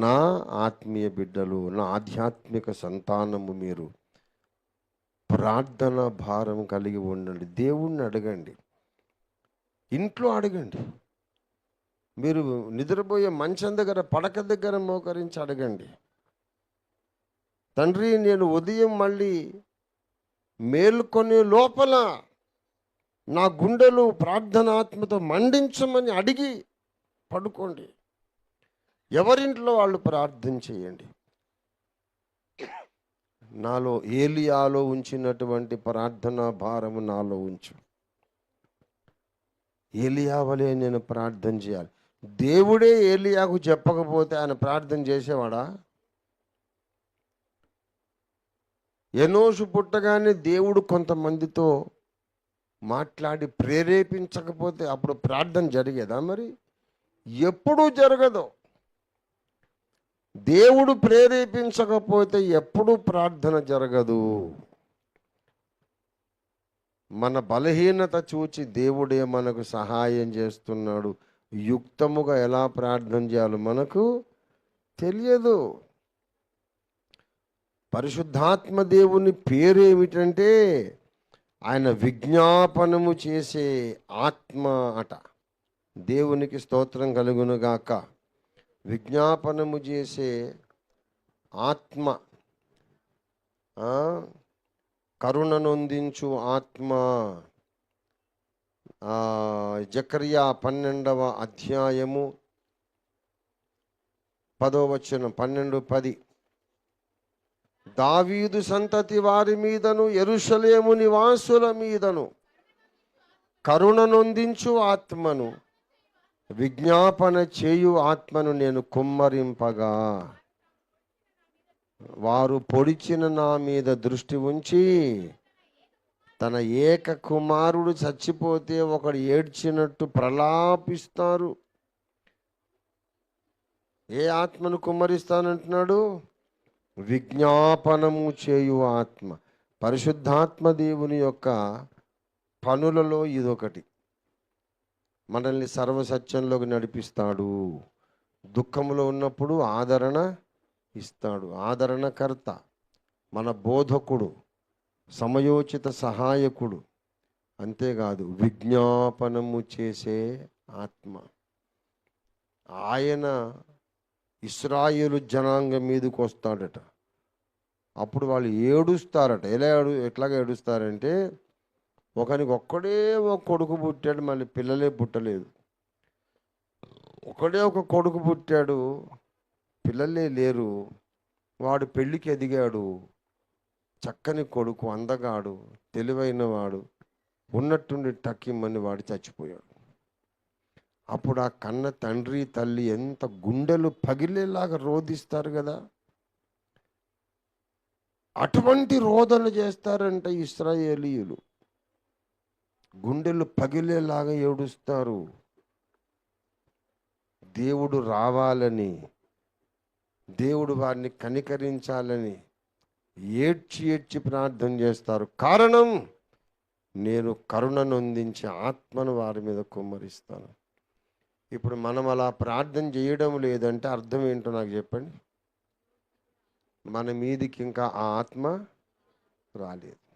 నా ఆత్మీయ బిడ్డలు నా ఆధ్యాత్మిక సంతానము మీరు ప్రార్థన భారం కలిగి ఉండండి. దేవుణ్ణి అడగండి. ఇంట్లో అడగండి. మీరు నిద్రపోయే మంచం దగ్గర పడక దగ్గర మోకరించి అడగండి. తండ్రి నేను ఉదయం మళ్ళీ మేల్కొనే లోపల నా గుండెలు ప్రార్థనాత్మతో మండించమని అడిగి పడుకోండి. ఎవరింట్లో వాళ్ళు ప్రార్థన చేయండి? నాలో ఏలియాలో ఉంచినటువంటి ప్రార్థనా భారము నాలో ఉంచు. ఏలియా వలె నేను ప్రార్థన చేయాలి. దేవుడే ఏలియాకు చెప్పకపోతే ఆయన ప్రార్థన చేసేవాడా? ఎనోషు పుట్టగానే దేవుడు కొంతమందితో మాట్లాడి ప్రేరేపించకపోతే అప్పుడు ప్రార్థన జరిగేదా మరి? ఎప్పుడూ జరగదు. దేవుడు ప్రేరేపించకపోతే ఎప్పుడూ ప్రార్థన జరగదు. మన బలహీనత చూచి దేవుడే మనకు సహాయం చేస్తున్నాడు. యుక్తముగా ఎలా ప్రార్థన చేయాలో మనకు తెలియదు. పరిశుద్ధాత్మ దేవుని పేరు ఏమిటంటే ఆయన విజ్ఞాపనము చేసే ఆత్మ అట. దేవునికి స్తోత్రం కలుగునుగాక. విజ్ఞాపనము చేసే ఆత్మ కరుణనొందించు ఆత్మ. ఆ, పన్నెండవ అధ్యాయము పదో వచనం పన్నెండు పది. దావీదు సంతతి వారి మీదను ఎరుషలేము నివాసుల మీదను కరుణనొందించు ఆత్మను. విజ్ఞాపన చేయు ఆత్మను నేను కుమ్మరింపగా. వారు పొడిచిన నా మీద దృష్టి ఉంచి తన ఏక కుమారుడు చచ్చిపోతే ఒకడు ఏడ్చినట్టు ప్రలాపిస్తారు. ఏ ఆత్మను కుమ్మరిస్తానంటున్నాడు? విజ్ఞాపనము చేయు ఆత్మ. పరిశుద్ధాత్మ దేవుని యొక్క పనులలో ఇదొకటి. మనల్ని సర్వసత్యంలోకి నడిపిస్తాడు. దుఃఖంలో ఉన్నప్పుడు ఆదరణ ఇస్తాడు. ఆదరణకర్త మన బోధకుడు సమయోచిత సహాయకుడు అంతేకాదు విజ్ఞాపనము చేసే ఆత్మ. ఆయన ఇస్రాయేలు జనాంగం మీదకి వస్తాడట. అప్పుడు వాళ్ళు ఏడుస్తారట. ఎలా ఏడు ఎట్లాగా ఏడుస్తారంటే ఒకనికి ఒక్కడే ఒక కొడుకు పుట్టాడు మళ్ళీ పిల్లలే పుట్టలేదు. ఒకడే ఒక కొడుకు పుట్టాడు పిల్లలే లేరు. వాడు పెళ్ళికి ఎదిగాడు. చక్కని కొడుకు అందగాడు తెలివైన వాడు ఉన్నట్టుండి టక్కిమ్మని వాడు చచ్చిపోయాడు. అప్పుడు ఆ కన్న తండ్రి తల్లి ఎంత గుండెలు పగిలేలాగా రోధిస్తారు కదా. అటువంటి రోదన చేస్తారంటే ఇస్రాయేలీయులు. గుండెలు పగిలేలాగా ఏడుస్తారు. దేవుడు రావాలని దేవుడు వారిని కనికరించాలని ఏడ్చి ఏడ్చి ప్రార్థన చేస్తారు. కారణం నేను కరుణను అందించే ఆత్మను వారి మీద కుమ్మరిస్తాను. ఇప్పుడు మనం అలా ప్రార్థన చేయడం లేదంటే అర్థం ఏంటో నాకు చెప్పండి. మన మీదికి ఇంకా ఆ ఆత్మ రాలేదు.